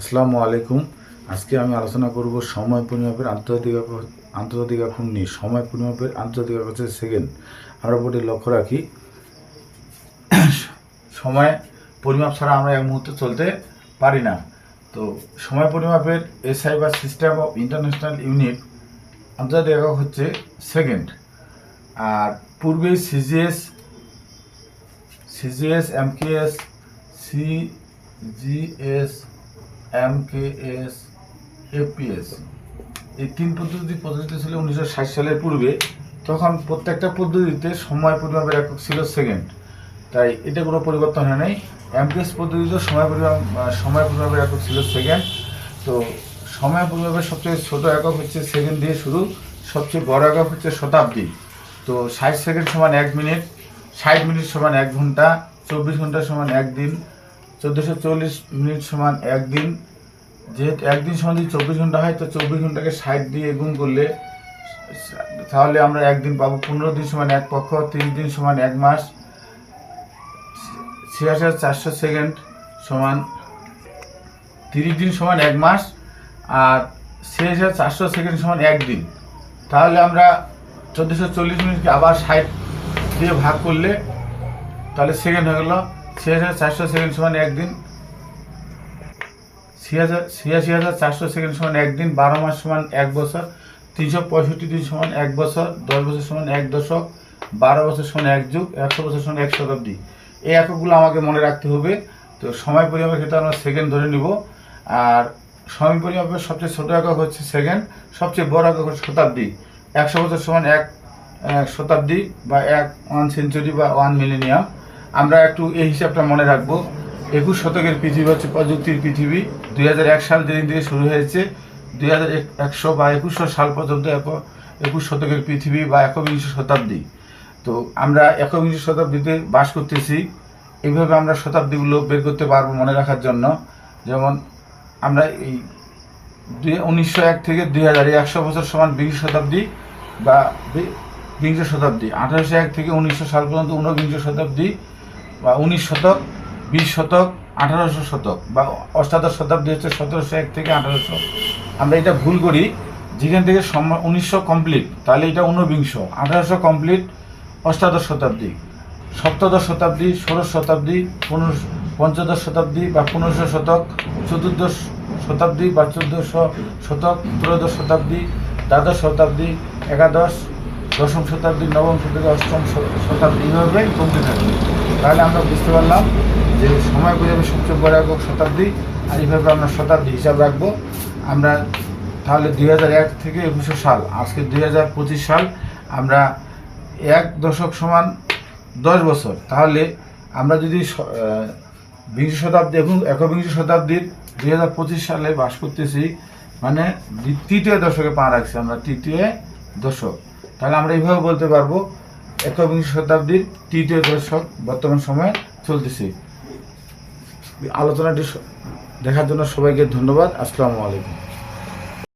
আসসালামু আলাইকুম। আজকে আমি আলোচনা করব সময় পরিমাপের আন্তর্জাতিক আন্তর্জাতিক একক নিয়ে। সময় পরিমাপের আন্তর্জাতিক হচ্ছে সেকেন্ড আমরা বোর্ডে লক্ষ্য রাখি। সময় পরিমাপ ছাড়া আমরা এক মুহূর্তে চলতে পারি না। তো সময় পরিমাপের এসআই বা সিস্টেম অফ ইন্টারন্যাশনাল ইউনিট আন্তর্জাতিক একক হচ্ছে সেকেন্ড আর পূর্বে CGS CGS MKS CGS MKS FPS এই তিন পদ্ধতি পদ্ধতি ছিল উনিশশো ষাট সালের পূর্বে। তখন প্রত্যেকটা পদ্ধতিতে সময় পরিমাপের একক ছিল সেকেন্ড। তাই এটা কোনো পরিবর্তন হয় নাই। এমপিএস পদ্ধতিতে সময় পরিমাপ সময় পরিমাপের একক ছিল সেকেন্ড। তো সময় পরিমাপের সবচেয়ে ছোট একক হচ্ছে সেকেন্ড দিয়ে শুরু। সবচেয়ে বড় একক হচ্ছে শতাব্দী। তো ষাট সেকেন্ড সমান এক মিনিট, ষাট মিনিট সমান এক ঘণ্টা, চব্বিশ ঘণ্টা সমান একদিন চোদ্দোশো চল্লিশ মিনিট সমান একদিন। যেহেতু একদিন সমান যদি চব্বিশ ঘণ্টা হয়, তো চব্বিশ ঘন্টাকে ষাট দিয়ে গুণ করলে তাহলে আমরা একদিন পাবো পনেরো দিন সমান এক পক্ষ, তিরিশ দিন সমান এক মাস। ছিয়াশি চারশো সেকেন্ড সমান তিরিশ দিন সমান এক মাস আর ছিয়াশি চারশো সেকেন্ড সমান একদিন। তাহলে আমরা চোদ্দোশো চল্লিশ মিনিটকে আবার ষাট দিয়ে ভাগ করলে তাহলে সেকেন্ড হয়ে গেল ছিয়াশি হাজার চারশো সেকেন্ড সমান একদিন। ছিয়াশি হাজার চারশো সেকেন্ড সমান একদিন, বারো মাস সমান এক বছর। তিনশো পঁয়ষট্টি দিন সমান এক বছর, দশ বছর সমান এক দশক, বারো বছর সমান এক যুগ, একশো বছর সমান এক শতাব্দী। এই এককগুলো আমাকে মনে রাখতে হবে। তো সময় পরিমাপের ক্ষেত্রে আমরা সেকেন্ড ধরে নিব। আর সময় পরিমাপের সবচেয়ে ছোট একক হচ্ছে সেকেন্ড সবচেয়ে বড় একক হচ্ছে শতাব্দী। একশো বছর সমান এক শতাব্দী বা এক ওয়ান সেঞ্চুরি বা ওয়ান মিলেনিয়াম আমরা একটু এই হিসাবটা মনে রাখব। একুশ শতকের পৃথিবী হচ্ছে প্রযুক্তির পৃথিবী। দুই হাজার এক সাল যেদিন থেকে শুরু হয়েছে, দুই একশো বা একুশশো সাল পর্যন্ত এক- একুশ শতকের পৃথিবী বা একবিংশ শতাব্দী। তো আমরা একবিংশ শতাব্দীতে বাস করতেছি। এইভাবে আমরা শতাব্দীগুলো বের করতে পারব মনে রাখার জন্য। যেমন আমরা এই উনিশশো এক থেকে দুই হাজার একশো বছর সমান বিংশ শতাব্দী বা বিংশ শতাব্দী। আঠারোশো এক থেকে উনিশশো সাল পর্যন্ত ঊনবিংশ শতাব্দী বা উনিশ শতক, বিশ শতক, আঠারোশো শতক বা অষ্টাদশ শতাব্দী হচ্ছে সতেরোশো এক থেকে আঠারোশো। আমরা এটা ভুল করি। যেখান থেকে উনিশশো কমপ্লিট তাহলে এটা ঊনবিংশ। আঠারোশো কমপ্লিট অষ্টাদশ শতাব্দী। সপ্তদশ শতাব্দী, ষোড়শ শতাব্দী পনেরো পঞ্চদশ শতাব্দী বা পনেরোশো শতক, চতুর্দশ শতাব্দী বা চোদ্দশো শতক, ত্রয়োদশ শতাব্দী, দ্বাদশ শতাব্দী, একাদশ, দশম শতাব্দী, নবম শতাব্দী, অষ্টম শতাব্দী, এইভাবে কমতে থাকে। তাহলে আমরা বুঝতে পারলাম যে সময় বোঝাবে সবচেয়ে বড় একক শতাব্দী, আর এইভাবে আমরা শতাব্দী হিসাব রাখব। আমরা তাহলে দুই এক থেকে একুশশো সাল, আজকে দুই সাল, আমরা এক দশক সমান দশ বছর। তাহলে আমরা যদি বিংশ শতাব্দী এবং একবিংশ শতাব্দীর দুই হাজার পঁচিশ সালে বাস করতেছি মানে তৃতীয় দশকে পা রাখছি আমরা, তৃতীয় দশক। তাহলে আমরা এইভাবে বলতে পারব একবিংশ শতাব্দীর তৃতীয় দশক বর্তমান সময়ে চলতেছে। আলোচনাটি দেখার জন্য সবাইকে ধন্যবাদ। আসসালামু আলাইকুম।